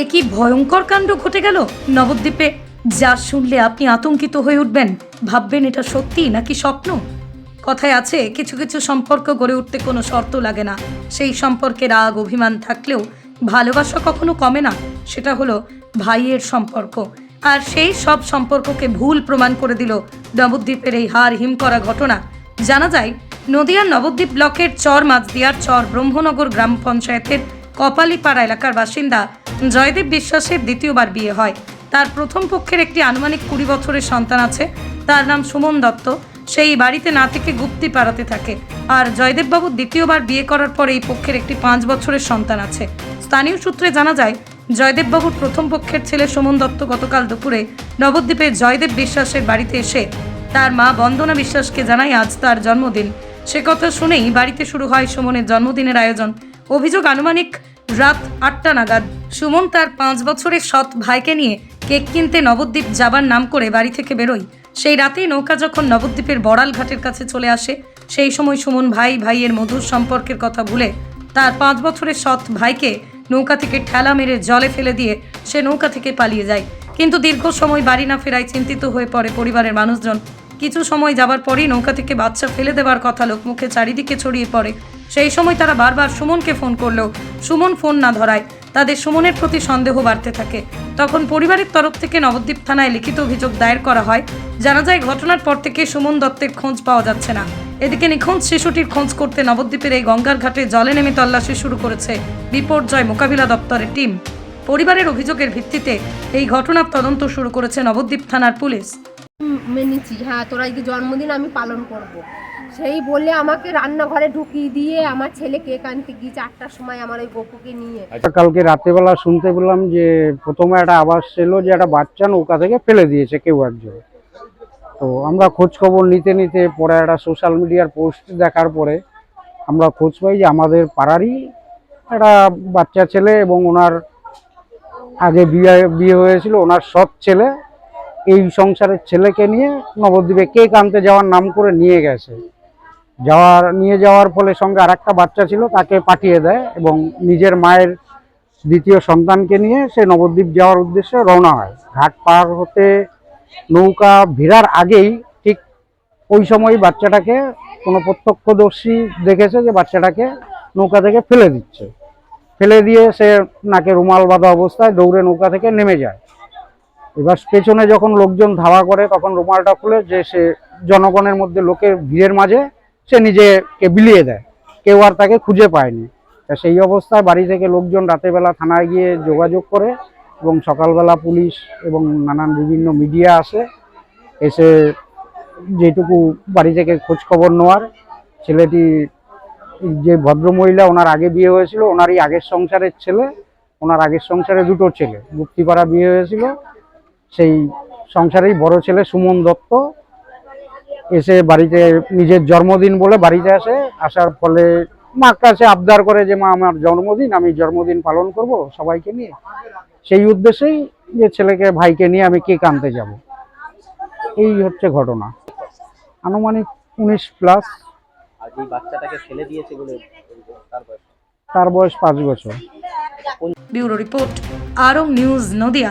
এ কি ভয়ঙ্কর কাণ্ড ঘটে গেল? নবদ্বীপে যা শুনলে আপনি আতঙ্কিত হয়ে উঠবেন। ভাববেন এটা সত্যি নাকি স্বপ্ন? কথায় আছে, কিছু কিছু সম্পর্ক গড়ে উঠতে কোনো শর্ত লাগে না। সেই সম্পর্কে রাগ, অভিমান থাকলেও ভালোবাসা কখনো কমে না। সেটা হলো ভাইয়ের সম্পর্ক। আর সেই সব সম্পর্ককে ভুল প্রমাণ করে দিল নবদ্বীপের এই হার হিম করা ঘটনা। জানা যায়, নদিয়ার নবদ্বীপ ব্লকের চর মাঝদিয়ার চর ব্রহ্মনগর গ্রাম পঞ্চায়েতের কপালীপাড়া এলাকার বাসিন্দা জয়দেব বিশ্বাসের দ্বিতীয়বার বিয়ে হয়। তার প্রথম পক্ষের একটি আনুমানিক কুড়ি বছরের সন্তান আছে। তার নাম সুমন দত্ত। সেই বাড়িতে না থেকে গুপ্তি পাড়াতে থাকে। আর জয়দেববাবু দ্বিতীয়বার বিয়ে করার পর এই পক্ষের একটি পাঁচ বছরের সন্তান আছে। স্থানীয় সূত্রে জানা যায়, জয়দেববাবুর প্রথম পক্ষের ছেলে সুমন দত্ত গতকাল দুপুরে নবদ্বীপে জয়দেব বিশ্বাসের বাড়িতে এসে তার মা বন্দনা বিশ্বাসকে জানায়, আজ তার জন্মদিন। সে কথা শুনেই বাড়িতে শুরু হয় সুমনের জন্মদিনের আয়োজন। অভিযোগ আনুমানিক রাত আটটা নাগাদ। সুমন তার পাঁচ বছরের সৎ ভাইকে নিয়ে কেক কিনতে নবদ্বীপ যাবার নাম করে বাড়ি থেকে বেরোয়। সেই রাতেই নৌকা যখন নবদ্বীপের বড়াল ঘাটের কাছে চলে আসে, সেই সময় সুমন ভাই, ভাইয়ের মধুর সম্পর্কের কথা ভুলে তার পাঁচ বছরের সৎ ভাইকে নৌকা থেকে ঠেলা মেরে জলে ফেলে দিয়ে সে নৌকা থেকে পালিয়ে যায়। কিন্তু দীর্ঘ সময় বাড়ি না ফেরায় চিন্তিত হয়ে পড়ে পরিবারের মানুষজন। কিছু সময় যাবার পরেই নৌকা থেকে বাচ্চা ফেলে দেওয়ার কথা লোকমুখে চারিদিকে ছড়িয়ে পড়ে। সেই সময় তারা বারবার সুমনকে ফোন করলেও সুমন ফোন না ধরায়। তাদের সুমনের প্রতি সন্দেহ বাড়তে থাকে। তখন পরিবারের তরফ থেকে নবদ্বীপ থানায় লিখিত অভিযোগ দায়ের করা হয়। জানা যায়, ঘটনার পর থেকে সুমন দত্তের খোঁজ পাওয়া যাচ্ছে না। এদিকে নিখোঁজ শিশুটির খোঁজ করতে নবদ্বীপের এই গঙ্গার ঘাটে জলে নেমে তল্লাশি শুরু করেছে বিপর্যয় মোকাবিলা দপ্তরের টিম। পরিবারের অভিযোগের ভিত্তিতে এই ঘটনার তদন্ত শুরু করেছে নবদ্বীপ থানার পুলিশ। মেনেছি। হ্যাঁ তোর জন্মদিন, আমি পালন করব। সেই বলে আমাকে রান্নাঘরে ঢুকিয়ে দিয়ে আমার ছেলে কেক আনতে গিয়ে চারটার সময় আমার ওই গপুকে নিয়ে। আচ্ছা, কালকে রাত্রেবেলা শুনতে পেলাম যে প্রথমে একটা আওয়াজ ছিল যে একটা বাচ্চা নৌকা থেকে ফেলে দিয়েছে কেউ একজন। তো আমরা খোঁজ খবর নিতে নিতে পরে একটা সোশ্যাল মিডিয়ার পোস্ট দেখার পরে আমরা খোঁজ পাই যে আমাদের পাড়ারই একটা বাচ্চা ছেলে এবং ওনার আগে বিয়ে বিয়ে হয়েছিল ওনার সৎ ছেলে। এই সংসারের ছেলেকে নিয়ে নবদ্বীপে কেক আনতে যাওয়ার নাম করে নিয়ে গেছে। যাওয়ার, নিয়ে যাওয়ার ফলে সঙ্গে আর একটা বাচ্চা ছিল, তাকে পাঠিয়ে দেয় এবং নিজের মায়ের দ্বিতীয় সন্তানকে নিয়ে সে নবদ্বীপ যাওয়ার উদ্দেশ্যে রওনা হয়। ঘাট পার হতে নৌকা ভিড়ার আগেই ঠিক ওই সময় বাচ্চাটাকে কোনো প্রত্যক্ষদর্শী দেখেছে যে বাচ্চাটাকে নৌকা থেকে ফেলে দিচ্ছে। ফেলে দিয়ে সে নাকে রুমাল বাঁধা অবস্থায় দৌড়ে নৌকা থেকে নেমে যায়। এবার পেছনে যখন লোকজন ধাওয়া করে, তখন রুমালটা খুলে যে সে জনগণের মধ্যে লোকের ভিড়ের মাঝে সে নিজেকে বিলিয়ে দেয়। কেউ আর তাকে খুঁজে পায়নি। তা সেই অবস্থায় বাড়ি থেকে লোকজন রাতেরবেলা থানায় গিয়ে যোগাযোগ করে এবং সকালবেলা পুলিশ এবং নানান বিভিন্ন মিডিয়া আসে। এসে যেটুকু বাড়ি থেকে খোঁজ খবর নেওয়ার, ছেলেটি যে ভদ্রমহিলা, ওনার আগে বিয়ে হয়েছিল, ওনারই আগের সংসারের ছেলে, ওনার আগের সংসারে দুটো ছেলে মুক্তিপাড়া বিয়ে হয়েছিল। সেই সংসারেই বড় ছেলে সুমন দত্ত এসে বাড়িতে নিজের জন্মদিন বলে বাড়িতে আসে আসার ফলে মার কাছে আবদার করে যে মা আমার জন্মদিন আমি জন্মদিন পালন করব সবাইকে নিয়ে। সেই উদ্দেশ্যেই যে ছেলেকে ভাইকে নিয়ে আমি কেক আনতে যাব। এই হচ্ছে ঘটনা। আনুমানিক উনিশ প্লাস। বাচ্চাটাকে ফেলে দিয়েছে বলে তার বয়স? তার বয়স পাঁচ বছর। ব্যুরো রিপোর্ট আরং নিউজ নদিয়া।